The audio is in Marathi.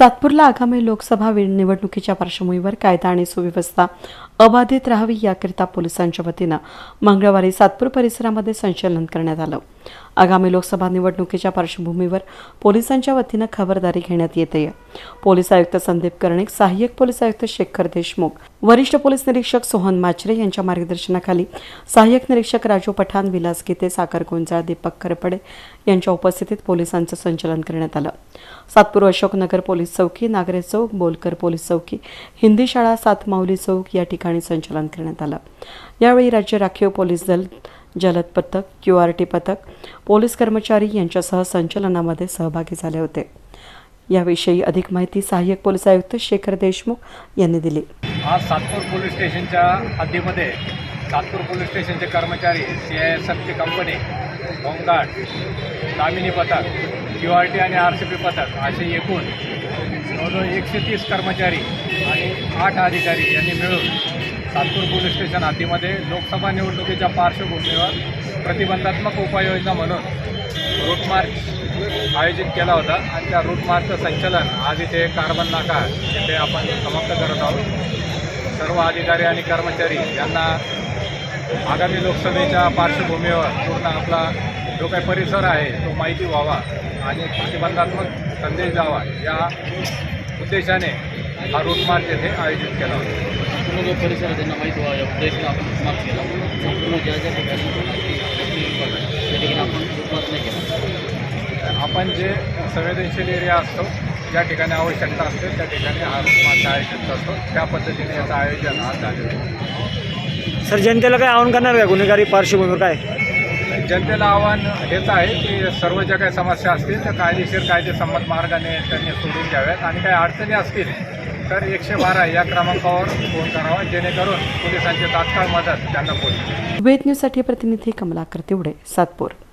सातपूरला आगामी लोकसभा निवडणुकीच्या पार्श्वभूमीवर कायदा आणि सुव्यवस्था अबाधित राहावी याकरिता पोलिसांच्या वतीनं मंगळवारी सातपूर परिसरामध्ये संचलन करण्यात आलं. आगामी लोकसभा निवडणुकीच्या पार्श्वभूमीवर पोलिसांच्या वतीनं खबरदारी घेण्यात येते पोलीस आयुक्त संदीप कर्णिक सहाय्यक पोलीस आयुक्त शेखर देशमुख वरिष्ठ पोलीस निरीक्षक सोहन माचरे यांच्या मार्गदर्शनाखाली सहाय्यक निरीक्षक राजू पठाण विलास गीते साखर गुंजाळ दीपक करपडे यांच्या उपस्थितीत पोलिसांचं संचलन करण्यात आलं. सातपूर अशोकनगर पोलीस चौकी नागरे चौक बोलकर पोलीस चौकी हिंदी शाळा सातमाऊली चौक या ठिकाणी संचलन करण्यात आलं. यावेळी राज्य राखीव पोलीस दल जलद पथक क्यू आर टी पथक पोलीस कर्मचारी यांच्यासह संचलनामध्ये सहभागी झाले होते. याविषयी अधिक माहिती सहाय्यक पोलीस आयुक्त शेखर देशमुख यांनी दिली. आज सातपूर पोलीस स्टेशनच्या हद्दीमध्ये सातपूर पोलीस स्टेशनचे कर्मचारी सी आय एस एफची कंपनी होमगार्ड दामिनी पथक क्यू आर टी आणि आर सी पी पथक असे एकूण जवळजवळ एकशे तीस कर्मचारी आणि आठ अधिकारी यांनी मिळून सातपूर पोलीस स्टेशन हद्दीमध्ये लोकसभा निवडणुकीच्या पार्श्वभूमीवर प्रतिबंधात्मक उपाययोजना म्हणून रूट मार्च आयोजित केला होता. आणि त्या रूट मार्चचं संचलन आज इथे कार्बन नाका इथे आपण समाप्त करत आहोत. सर्व अधिकारी आणि कर्मचारी यांना आगामी लोकसभेच्या पार्श्वभूमीवर पूर्ण आपला जो काही परिसर आहे तो माहिती व्हावा आणि प्रतिबंधात्मक संदेश द्यावा या उद्देशाने हा रूट मार्च येथे आयोजित केला होता. संपूर्ण जो परिसर त्यांना माहीत व्हावा या उद्देशाने आपण मार्च केला. संपूर्ण ज्या ज्या ठिकाणी आपण उपवास नाही केला आपण जे संवेदनशील एरिया असतो ज्या ठिकाणी आवश्यकता असते त्या ठिकाणी हा मार्च आयोजित करतो. त्या पद्धतीने याचं आयोजन आज झालेलं आहे. सर जनतेला काय आवाहन करणार का? गुन्हेगारी पार्श्वभूमीवर काय? जनतेला आव्हान हेच आहे की सर्व ज्या काही समस्या असतील त्या कायदेशीर कायदेसंमत मार्गाने त्यांनी सोडून घ्याव्यात आणि काही अडचणी असतील तर एकशे बारा या क्रमांकावर फोन करावा जेणेकरून पोलिसांची तात्काळ मदत त्यांना पोहोचली. वेद न्यूजसाठी प्रतिनिधी कमलाकर तिवडे सातपूर.